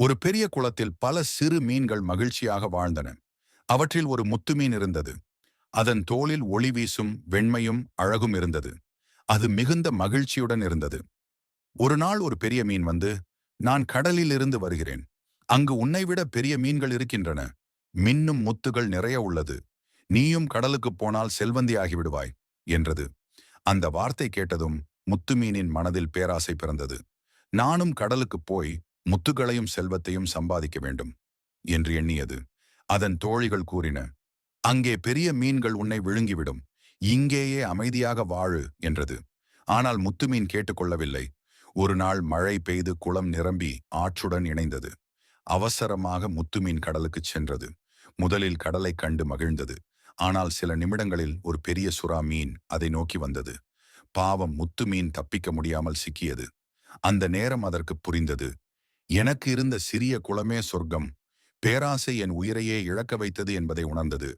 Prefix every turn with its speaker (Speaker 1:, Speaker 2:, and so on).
Speaker 1: ஒரு பெரிய குளத்தில் பல சிறு மீன்கள் மகிழ்ச்சியாக வாழ்ந்தன. அவற்றில் ஒரு முத்து மீன் இருந்தது. அதன் தோளில் ஒளி வீசும் வெண்மையும் அழகும் இருந்தது. அது மிகுந்த மகிழ்ச்சியுடன் இருந்தது. ஒரு நாள் ஒரு பெரிய மீன் வந்து நான் கடலில் இருந்து வருகிறேன். அங்கு உன்னை விட பெரிய மீன்கள் இருக்கின்றன. மின்னும் முத்துகள் நிறைய உள்ளது. நீயும் கடலுக்கு போனால் செல்வந்தி ஆகிவிடுவாய் என்றது. அந்த வார்த்தை கேட்டதும் முத்து மீனின் மனதில் பேராசை பிறந்தது. நானும் கடலுக்கு போய் முத்துகளையும் செல்வத்தையும் சம்பாதிக்க வேண்டும் என்று எண்ணியது. அதன் தோழிகள் கூறின அங்கே பெரிய மீன்கள் உன்னை விழுங்கிவிடும். இங்கேயே அமைதியாக வாழு என்றது. ஆனால் முத்துமீன் கேட்டுக்கொள்ளவில்லை ஒரு நாள் மழை பெய்து குளம் நிரம்பி ஆற்றுடன் இணைந்தது. அவசரமாக முத்துமீன் கடலுக்குச் சென்றது. முதலில் கடலை கண்டு மகிழ்ந்தது. ஆனால் சில நிமிடங்களில் ஒரு பெரிய சுறா மீன் அதை நோக்கி வந்தது. பாவம் முத்து மீன் தப்பிக்க முடியாமல் சிக்கியது. அந்த நேரம் அதற்கு புரிந்தது. எனக்கு இருந்த சிறிய குளமே சொர்க்கம். பேராசை என் உயிரையே இழக்க வைத்தது என்பதை உணர்ந்தது.